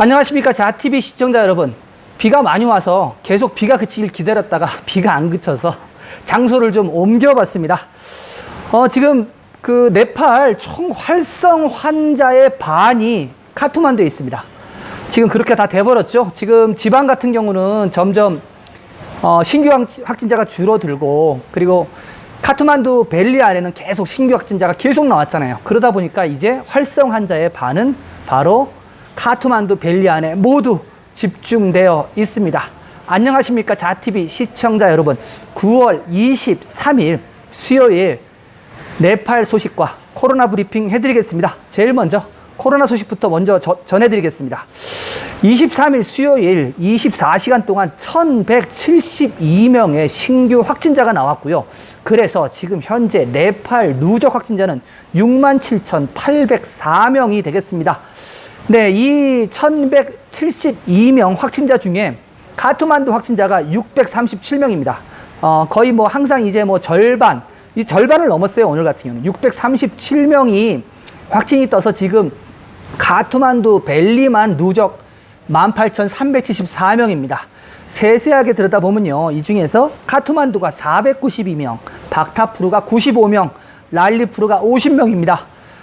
안녕하십니까 자TV 시청자 여러분. 비가 많이 와서 계속 비가 그치길 기다렸다가 비가 안 그쳐서 장소를 좀 옮겨봤습니다. 어, 지금 그 네팔 총 활성 환자의 반이 카투만두에 있습니다. 지금 그렇게 다 돼버렸죠? 지금 지방 같은 경우는 점점 어, 신규 확- 확진자가 줄어들고 그리고 카트만두 벨리 안에는 계속 신규 확진자가 계속 나왔잖아요. 그러다 보니까 이제 활성 환자의 반은 바로 카트만두 벨리 안에 모두 집중되어 있습니다. 안녕하십니까 자TV 시청자 여러분. 9월 23일 수요일 네팔 소식과 코로나 브리핑 해드리겠습니다. 제일 먼저 코로나 소식부터 먼저 저- 전해드리겠습니다. 23일 수요일 24시간 동안 1172명의 신규 확진자가 나왔고요. 그래서 지금 현재 네팔 누적 확진자는 67,804명이 되겠습니다. 네, 이 1172명 확진자 중에 카트만두 확진자가 637명입니다. 어, 거의 뭐 항상 이제 뭐 절반, 이 절반을 넘었어요. 오늘 같은 경우는. 637명이 확진이 떠서 지금 가투만두 벨리만 누적 18,374명입니다. 세세하게 들여다보면요. 이 중에서 카투만두가 492명, 박타프루가 95명, 랄리프루가 50명입니다.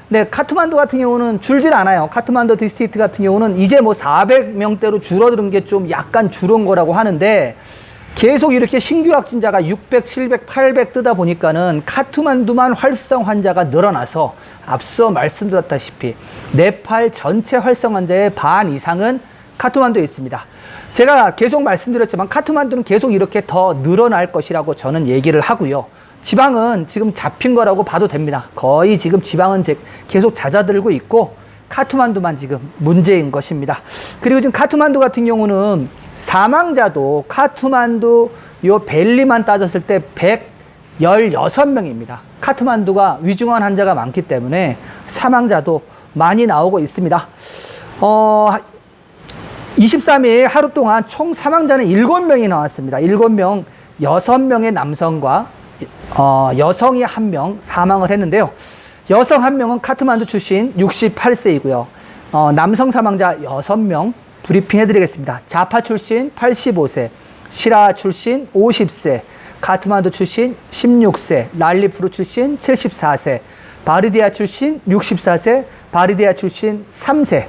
네, 카트만두 같은 경우는 줄질 않아요. 카트만두 디스트리트 같은 경우는 이제 뭐 400명대로 줄어드는 게 좀 약간 줄은 거라고 하는데 계속 이렇게 신규 확진자가 600, 700, 800 뜨다 보니까는 카트만두만 활성 환자가 늘어나서 앞서 말씀드렸다시피 네팔 전체 활성 환자의 반 이상은 카트만두에 있습니다. 제가 계속 말씀드렸지만 카트만두는 계속 이렇게 더 늘어날 것이라고 저는 얘기를 하고요. 지방은 지금 잡힌 거라고 봐도 됩니다. 거의 지금 지방은 제- 계속 잦아들고 있고 카트만두만 지금 문제인 것입니다. 그리고 지금 카트만두 같은 경우는 사망자도 카트만두 요 벨리만 따졌을 때 116명입니다. 카트만두가 위중한 환자가 많기 때문에 사망자도 많이 나오고 있습니다. 어, 23일 하루 동안 총 사망자는 7명이 나왔습니다. 7명, 6명의 남성과 어, 여성이 한 명 사망을 했는데요. 여성 한 명은 카트만두 출신 68세이고요. 어, 남성 사망자 6명 브리핑 해드리겠습니다. 자파 출신 85세, 시라 출신 50세, 카트만두 출신 16세, 랄리프루 출신 74세, 바르디아 출신 64세, 바르디아 출신 3세,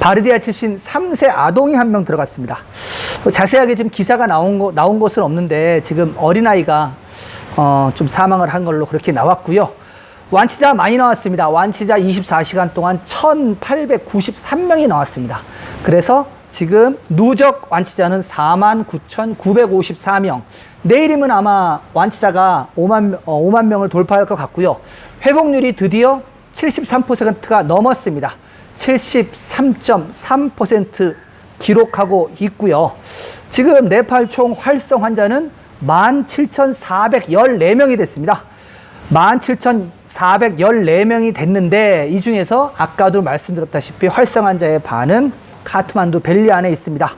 바르디아 출신 3세 아동이 한 명 들어갔습니다. 어, 자세하게 지금 기사가 나온 거, 나온 것은 없는데 지금 어린 아이가 어, 좀 사망을 한 걸로 그렇게 나왔고요. 완치자 많이 나왔습니다. 완치자 24시간 동안 1,893명이 나왔습니다. 그래서 지금 누적 완치자는 49,954명. 내일이면 아마 완치자가 5만, 어, 5만 명을 돌파할 것 같고요. 회복률이 드디어 73%가 넘었습니다. 73.3% 기록하고 있고요. 지금 네팔 총 활성 환자는 17,414명이 됐습니다. 17,414명이 됐는데 이 중에서 아까도 말씀드렸다시피 활성 환자의 반은 카트만두 벨리 안에 있습니다.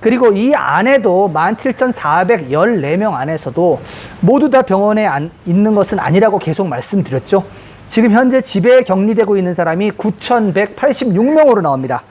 그리고 이 안에도 17,414명 안에서도 모두 다 병원에 안- 있는 것은 아니라고 계속 말씀드렸죠. 지금 현재 집에 격리되고 있는 사람이 9,186명으로 나옵니다.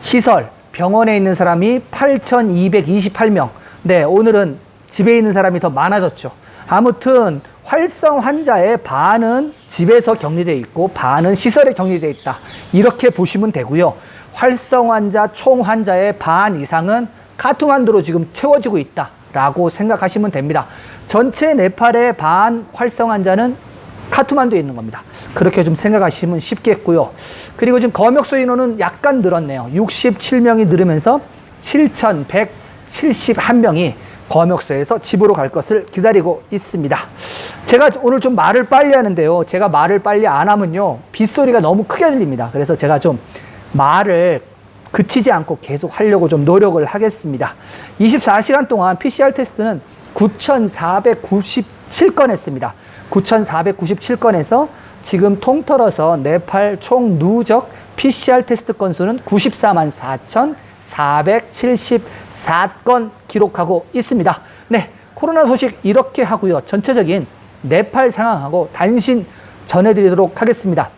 시설, 병원에 있는 사람이 8,228명. 네, 오늘은 집에 있는 사람이 더 많아졌죠. 아무튼 활성 환자의 반은 집에서 격리돼 있고 반은 시설에 격리돼 있다. 이렇게 보시면 되고요. 활성 환자 총 환자의 반 이상은 카트만두로 지금 채워지고 있다라고 생각하시면 됩니다. 전체 네팔의 반 활성 환자는 카트만두에 있는 겁니다. 그렇게 좀 생각하시면 쉽겠고요. 그리고 지금 검역소 인원은 약간 늘었네요. 67명이 늘으면서 7,171명이 검역소에서 집으로 갈 것을 기다리고 있습니다. 제가 오늘 좀 말을 빨리 하는데요. 제가 말을 빨리 안 하면요. 빗소리가 너무 크게 들립니다. 그래서 제가 좀 말을 그치지 않고 계속 하려고 좀 노력을 하겠습니다. 24시간 동안 PCR 테스트는 9,497건 했습니다. 9,497건에서 지금 통틀어서 네팔 총 누적 PCR 테스트 건수는 94만 4,474건 기록하고 있습니다. 네, 코로나 소식 이렇게 하고요. 전체적인 네팔 상황하고 단신 전해드리도록 하겠습니다.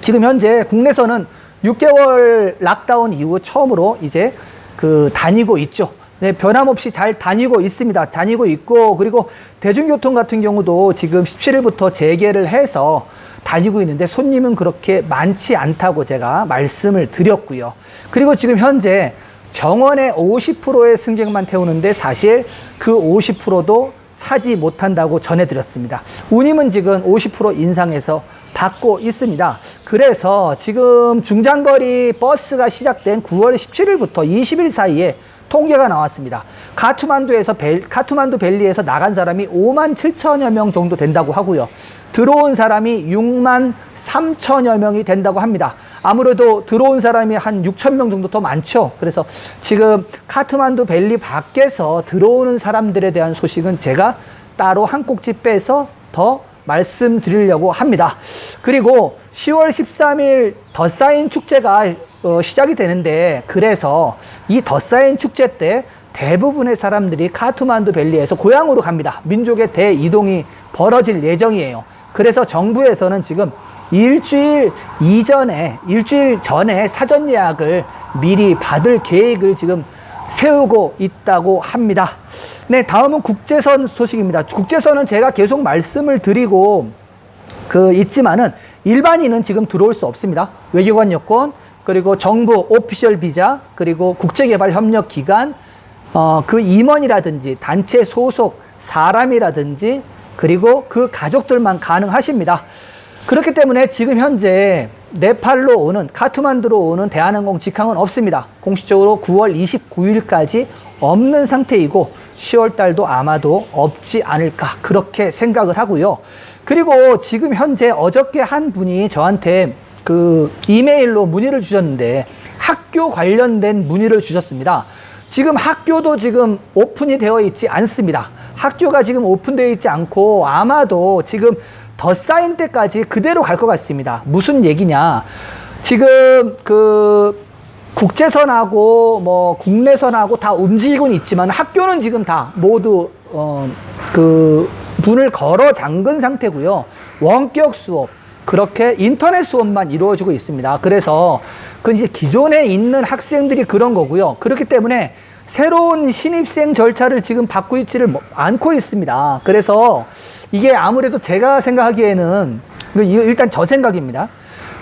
지금 현재 국내선은 6개월 락다운 이후 처음으로 이제 그 다니고 있죠. 네, 변함없이 잘 다니고 있습니다. 다니고 있고 그리고 대중교통 같은 경우도 지금 17일부터 재개를 해서 다니고 있는데 손님은 그렇게 많지 않다고 제가 말씀을 드렸고요. 그리고 지금 현재 정원의 50%의 승객만 태우는데 사실 그 50%도 차지 못한다고 전해드렸습니다. 운임은 지금 50% 인상해서 받고 있습니다. 그래서 지금 중장거리 버스가 시작된 9월 17일부터 20일 사이에 통계가 나왔습니다. 카투만두에서 벨, 카투만두 벨리에서 나간 사람이 5만 7천여 명 정도 된다고 하고요. 들어온 사람이 6만 3천여 명이 된다고 합니다. 아무래도 들어온 사람이 한 6천 명 정도 더 많죠. 그래서 지금 카트만두 벨리 밖에서 들어오는 사람들에 대한 소식은 제가 따로 한 꼭지 빼서 더 말씀드리려고 합니다. 그리고 10월 13일 더사인 축제가 어, 시작이 되는데 그래서 이 더사인 축제 때 대부분의 사람들이 카트만두 벨리에서 고향으로 갑니다. 민족의 대이동이 벌어질 예정이에요. 그래서 정부에서는 지금 일주일 이전에, 일주일 전에 사전 예약을 미리 받을 계획을 지금 세우고 있다고 합니다. 네, 다음은 국제선 소식입니다. 국제선은 제가 계속 말씀을 드리고 그 있지만은 일반인은 지금 들어올 수 없습니다. 외교관 여권 그리고 정부 오피셜 비자 그리고 국제개발협력기관 어, 그 임원이라든지 단체 소속 사람이라든지 그리고 그 가족들만 가능하십니다. 그렇기 때문에 지금 현재 네팔로 오는 카투만두로 오는 대한항공 직항은 없습니다. 공식적으로 9월 29일까지 없는 상태이고 10월 달도 아마도 없지 않을까 그렇게 생각을 하고요. 그리고 지금 현재 어저께 한 분이 저한테 그 이메일로 문의를 주셨는데 학교 관련된 문의를 주셨습니다. 지금 학교도 지금 오픈이 되어 있지 않습니다. 학교가 지금 오픈되어 있지 않고 아마도 지금 더 쌓인 때까지 그대로 갈 것 같습니다. 무슨 얘기냐. 지금 그 국제선하고 뭐 국내선하고 다 움직이고는 있지만 학교는 지금 다 모두 어 그 문을 걸어 잠근 상태고요. 원격 수업 그렇게 인터넷 수업만 이루어지고 있습니다. 그래서 그 이제 기존에 있는 학생들이 그런 거고요. 그렇기 때문에 새로운 신입생 절차를 지금 받고 있지를 뭐- 않고 있습니다. 그래서 이게 아무래도 제가 생각하기에는 이거 일단 저 생각입니다.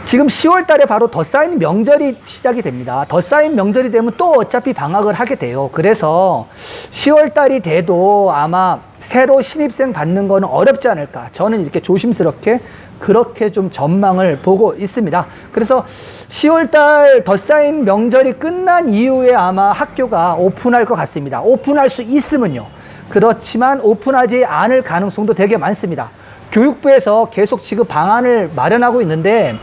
지금 10월 달에 바로 더 쌓인 명절이 시작이 됩니다. 더 쌓인 명절이 되면 또 어차피 방학을 하게 돼요. 그래서 10월 달이 돼도 아마 새로 신입생 받는 거는 어렵지 않을까. 저는 이렇게 조심스럽게 그렇게 좀 전망을 보고 있습니다. 그래서 10월 달 더 쌓인 명절이 끝난 이후에 아마 학교가 오픈할 것 같습니다. 오픈할 수 있으면요. 그렇지만 오픈하지 않을 가능성도 되게 많습니다. 교육부에서 계속 지금 방안을 마련하고 있는데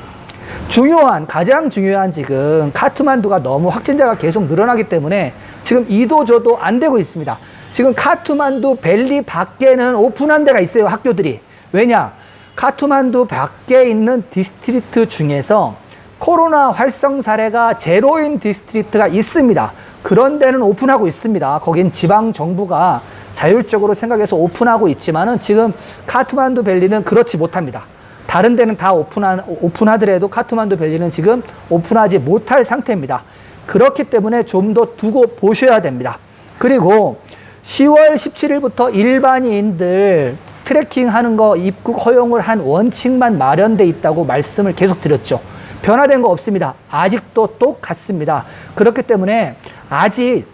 중요한 가장 중요한 지금 카트만두가 너무 확진자가 계속 늘어나기 때문에 지금 이도 저도 안 되고 있습니다. 지금 카트만두 벨리 밖에는 오픈한 데가 있어요 학교들이 왜냐 카트만두 밖에 있는 디스트리트 중에서 코로나 활성 사례가 제로인 디스트리트가 있습니다. 그런 데는 오픈하고 있습니다. 거긴 지방 정부가 자율적으로 생각해서 오픈하고 있지만은 지금 카트만두 벨리는 그렇지 못합니다. 다른 데는 다 오픈한, 오픈하더라도 카트만두 벨리는 지금 오픈하지 못할 상태입니다. 그렇기 때문에 좀 더 두고 보셔야 됩니다. 그리고 10월 17일부터 일반인들 트레킹 하는 거 입국 허용을 한 원칙만 마련돼 있다고 말씀을 계속 드렸죠. 변화된 거 없습니다. 아직도 똑같습니다. 그렇기 때문에 아직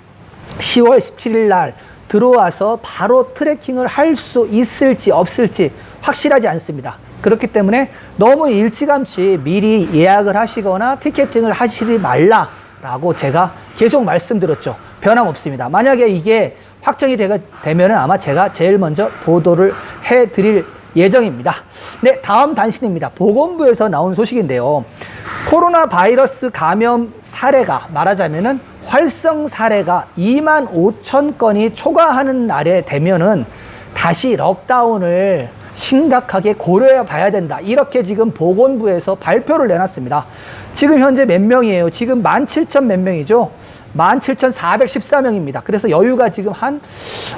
10월 17일 날 들어와서 바로 트레킹을 할 수 있을지 없을지 확실하지 않습니다. 그렇기 때문에 너무 일찌감치 미리 예약을 하시거나 티켓팅을 하시지 말라 라고 제가 계속 말씀드렸죠. 변함없습니다. 만약에 이게 확정이 되면 아마 제가 제일 먼저 보도를 해 드릴 예정입니다. 네, 다음 단신입니다. 보건부에서 나온 소식인데요. 코로나 바이러스 감염 사례가 말하자면은 활성 사례가 2만 5천 건이 초과하는 날에 되면은 다시 럭다운을 심각하게 고려해 봐야 된다. 이렇게 지금 보건부에서 발표를 내놨습니다. 지금 현재 몇 명이에요? 지금 17,000몇 명이죠? 17,414명입니다. 그래서 여유가 지금 한,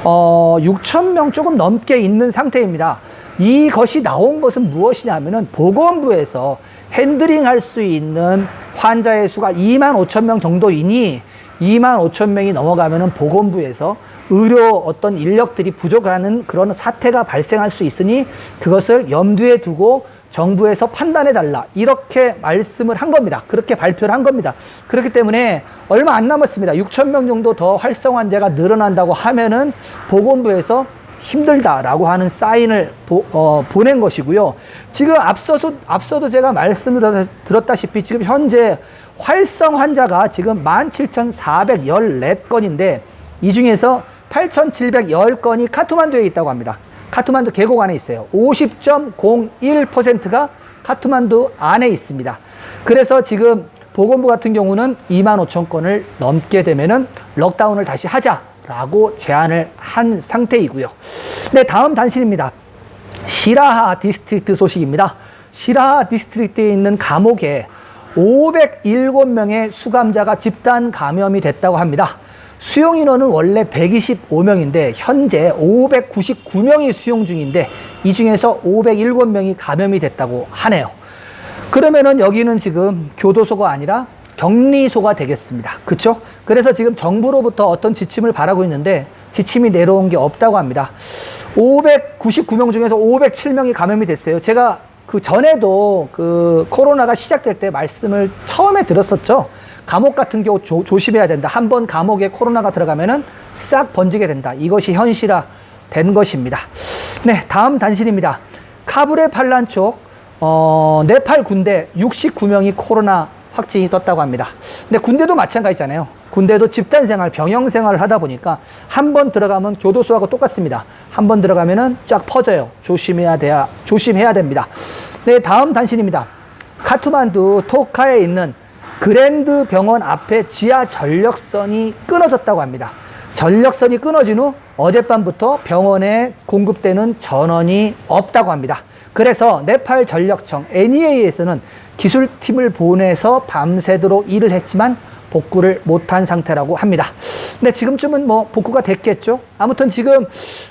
어, 6,000명 조금 넘게 있는 상태입니다. 이것이 나온 것은 무엇이냐면은 보건부에서 핸들링 할 수 있는 환자의 수가 2만 5천 명 정도이니 2만 5천 명이 넘어가면은 보건부에서 의료 어떤 인력들이 부족하는 그런 사태가 발생할 수 있으니 그것을 염두에 두고 정부에서 판단해 달라 이렇게 말씀을 한 겁니다. 그렇게 발표를 한 겁니다. 그렇기 때문에 얼마 안 남았습니다. 6천 명 정도 더 활성 환자가 늘어난다고 하면은 보건부에서 힘들다라고 하는 사인을 보, 어, 보낸 것이고요. 지금 앞서서 앞서도 제가 말씀을 드렸다시피 지금 현재 활성 환자가 지금 17,414건인데 이 중에서 8,710건이 카트만두에 있다고 합니다. 카트만두 계곡 안에 있어요. 50.01%가 카트만두 안에 있습니다. 그래서 지금 보건부 같은 경우는 2만 5천 건을 넘게 되면은 럭다운을 다시 하자 라고 제안을 한 상태이고요. 네, 다음 단신입니다. 시라하 디스트릭트 소식입니다. 시라하 디스트릭트에 있는 감옥에 507명의 수감자가 집단 감염이 됐다고 합니다. 수용 인원은 원래 125명인데 현재 599명이 수용 중인데 이 중에서 507명이 감염이 됐다고 하네요. 그러면은 여기는 지금 교도소가 아니라 격리소가 되겠습니다. 그렇죠? 그래서 지금 정부로부터 어떤 지침을 바라고 있는데 지침이 내려온 게 없다고 합니다. 599명 중에서 507명이 감염이 됐어요. 제가 그 전에도 그 코로나가 시작될 때 말씀을 처음에 들었었죠. 감옥 같은 경우 조, 조심해야 된다. 한 번 감옥에 코로나가 들어가면은 싹 번지게 된다. 이것이 현실화 된 것입니다. 네, 다음 단신입니다. 카브레 팔란 쪽 어, 네팔 군대 69명이 코로나 확진이 떴다고 합니다. 근데 군대도 마찬가지잖아요. 군대도 집단 생활, 병영 생활을 하다 보니까 한 번 들어가면 교도소하고 똑같습니다. 한 번 들어가면은 쫙 퍼져요. 조심해야 돼야 조심해야 됩니다. 네, 다음 단신입니다. 카투만두 토카에 있는 그랜드 병원 앞에 지하 전력선이 끊어졌다고 합니다. 전력선이 끊어진 후 어젯밤부터 병원에 공급되는 전원이 없다고 합니다. 그래서 네팔 전력청 NEA에서는 기술팀을 보내서 밤새도록 일을 했지만 복구를 못한 상태라고 합니다. 근데 지금쯤은 뭐 복구가 됐겠죠. 아무튼 지금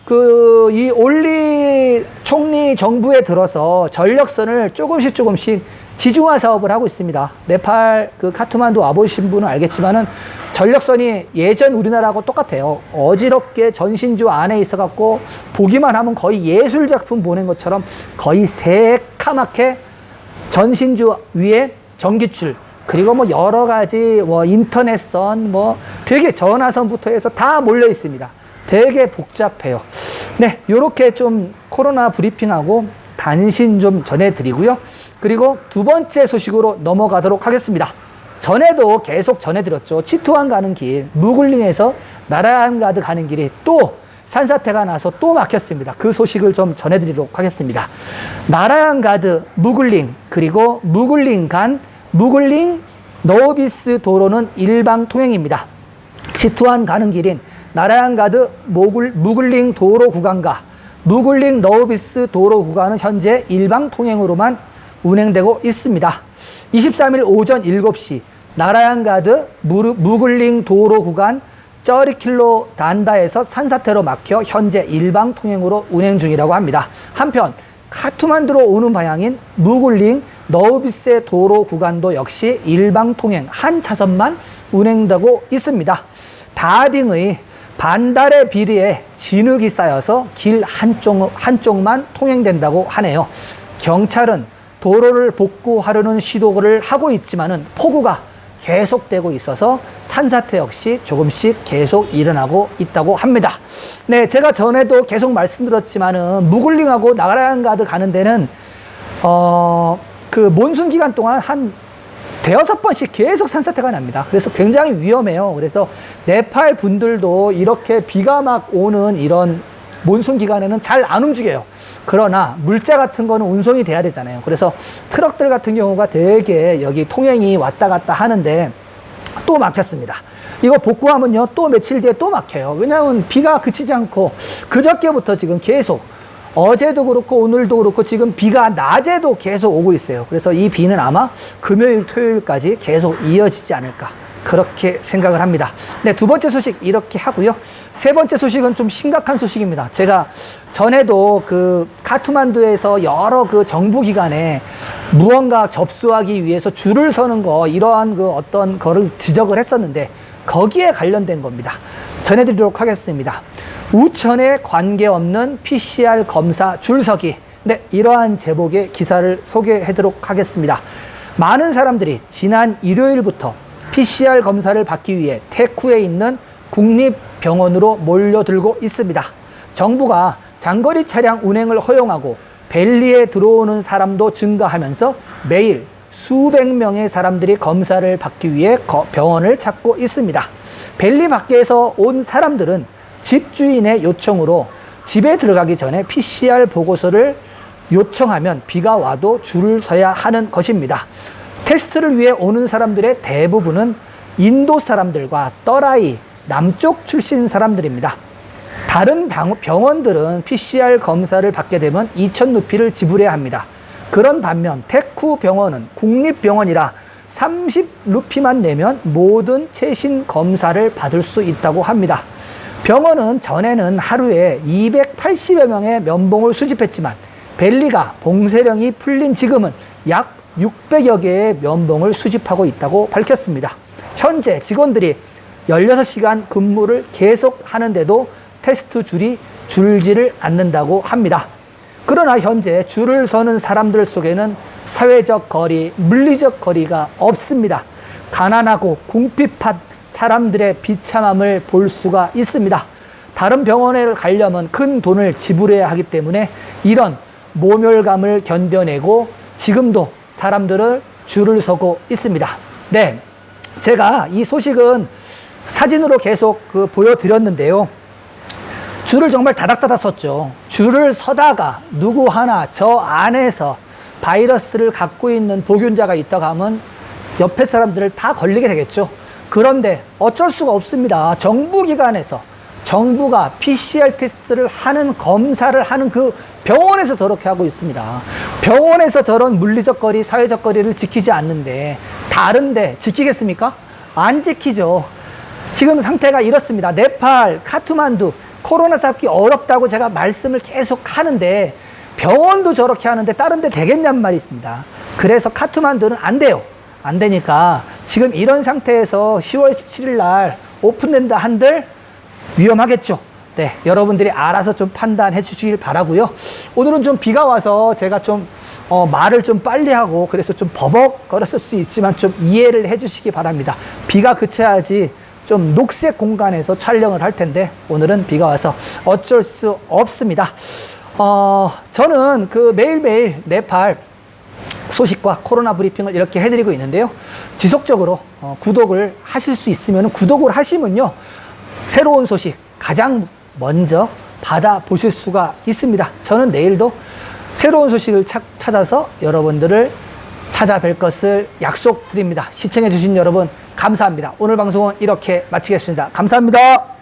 그 이 올리 총리 정부에 들어서 전력선을 조금씩 조금씩 지중화 사업을 하고 있습니다. 네팔 그 카트만두 와보신 분은 알겠지만은 전력선이 예전 우리나라하고 똑같아요. 어지럽게 전신주 안에 있어 갖고 보기만 하면 거의 예술 작품 보는 것처럼 거의 새카맣게 전신주 위에 전기줄 그리고 뭐 여러 가지 뭐 인터넷선 뭐 되게 전화선부터 해서 다 몰려 있습니다. 되게 복잡해요. 네, 요렇게 좀 코로나 브리핑하고 단신 좀 전해드리고요. 그리고 두 번째 소식으로 넘어가도록 하겠습니다. 전에도 계속 전해드렸죠. 치투안 가는 길, 무굴링에서 나라안가드 가는 길이 또 산사태가 나서 또 막혔습니다. 그 소식을 좀 전해드리도록 하겠습니다. 나라안가드, 무굴링, 그리고 무굴링 간, 무굴링 너비스 도로는 일방 통행입니다. 치투안 가는 길인 나라안가드 모굴, 무굴링 도로 구간과 무굴링 너비스 도로 구간은 현재 일방 통행으로만 운행되고 있습니다. 23일 오전 7시 나라양가드 무글링 도로 구간 쩌리킬로 단다에서 산사태로 막혀 현재 일방 통행으로 운행 중이라고 합니다. 한편 카투만두로 오는 방향인 무글링 너비세 도로 구간도 역시 일방 통행 한 차선만 운행되고 있습니다. 다딩의 반달의 비리에 진흙이 쌓여서 길 한쪽, 한쪽만 통행된다고 하네요. 경찰은 도로를 복구하려는 시도를 하고 있지만은 폭우가 계속되고 있어서 산사태 역시 조금씩 계속 일어나고 있다고 합니다. 네, 제가 전에도 계속 말씀드렸지만은 무굴링하고 나가란가드 가는 데는 어, 그 몬순 기간 동안 한 대여섯 번씩 계속 산사태가 납니다. 그래서 굉장히 위험해요. 그래서 네팔 분들도 이렇게 비가 막 오는 이런 몬순 기간에는 잘 안 움직여요. 그러나 물자 같은 거는 운송이 돼야 되잖아요. 그래서 트럭들 같은 경우가 되게 여기 통행이 왔다 갔다 하는데 또 막혔습니다. 이거 복구하면요 또 며칠 뒤에 또 막혀요. 왜냐하면 비가 그치지 않고 그저께부터 지금 계속 어제도 그렇고 오늘도 그렇고 지금 비가 낮에도 계속 오고 있어요. 그래서 이 비는 아마 금요일, 토요일까지 계속 이어지지 않을까. 그렇게 생각을 합니다. 네, 두 번째 소식 이렇게 하고요. 세 번째 소식은 좀 심각한 소식입니다. 제가 전에도 그 카트만두에서 여러 그 정부 기관에 무언가 접수하기 위해서 줄을 서는 거 이러한 그 어떤 거를 지적을 했었는데 거기에 관련된 겁니다. 전해드리도록 하겠습니다. 우천에 관계없는 PCR 검사 줄서기. 네, 이러한 제목의 기사를 소개해드리도록 하겠습니다. 많은 사람들이 지난 일요일부터 PCR 검사를 받기 위해 테쿠에 있는 국립병원으로 몰려들고 있습니다. 정부가 장거리 차량 운행을 허용하고 벨리에 들어오는 사람도 증가하면서 매일 수백 명의 사람들이 검사를 받기 위해 거- 병원을 찾고 있습니다. 벨리 밖에서 온 사람들은 집주인의 요청으로 집에 들어가기 전에 PCR 보고서를 요청하면 비가 와도 줄을 서야 하는 것입니다. 테스트를 위해 오는 사람들의 대부분은 인도 사람들과 떠라이, 남쪽 출신 사람들입니다. 다른 병- 병원들은 PCR 검사를 받게 되면 2천 루피를 지불해야 합니다. 그런 반면 테쿠 병원은 국립병원이라 30 루피만 내면 모든 최신 검사를 받을 수 있다고 합니다. 병원은 전에는 하루에 280여 명의 면봉을 수집했지만 벨리가 봉쇄령이 풀린 지금은 약 600여 개의 면봉을 수집하고 있다고 밝혔습니다. 현재 직원들이 16시간 근무를 계속 하는데도 테스트 줄이 줄지를 않는다고 합니다. 그러나 현재 줄을 서는 사람들 속에는 사회적 거리, 물리적 거리가 없습니다. 가난하고 궁핍한 사람들의 비참함을 볼 수가 있습니다. 다른 병원에 가려면 큰 돈을 지불해야 하기 때문에 이런 모멸감을 견뎌내고 지금도 사람들을 줄을 서고 있습니다. 네. 제가 이 소식은 사진으로 계속 그 보여드렸는데요. 줄을 정말 다닥다닥 섰죠. 줄을 서다가 누구 하나 저 안에서 바이러스를 갖고 있는 보균자가 있다고 하면 옆에 사람들을 다 걸리게 되겠죠. 그런데 어쩔 수가 없습니다. 정부기관에서 정부가 PCR 테스트를 하는 검사를 하는 그 병원에서 저렇게 하고 있습니다. 병원에서 저런 물리적 거리, 사회적 거리를 지키지 않는데 다른데 지키겠습니까? 안 지키죠. 지금 상태가 이렇습니다. 네팔, 카투만두, 코로나 잡기 어렵다고 제가 말씀을 계속 하는데 병원도 저렇게 하는데 다른 데 되겠냔 말이 있습니다. 그래서 카투만두는 안 돼요. 안 되니까 지금 이런 상태에서 10월 17일 날 오픈된다 한들 위험하겠죠. 네, 여러분들이 알아서 좀 판단해 주시길 바라고요. 오늘은 좀 비가 와서 제가 좀 어, 말을 좀 빨리 하고 그래서 좀 버벅거렸을 수 있지만 좀 이해를 해 주시기 바랍니다. 비가 그쳐야지 좀 녹색 공간에서 촬영을 할 텐데 오늘은 비가 와서 어쩔 수 없습니다. 어, 저는 그 매일매일 네팔 소식과 코로나 브리핑을 이렇게 해드리고 있는데요. 지속적으로 어, 구독을 하실 수 있으면 구독을 하시면요. 새로운 소식 가장 먼저 받아보실 수가 있습니다. 저는 내일도 새로운 소식을 찾- 찾아서 여러분들을 찾아뵐 것을 약속드립니다. 시청해주신 여러분, 감사합니다. 오늘 방송은 이렇게 마치겠습니다. 감사합니다.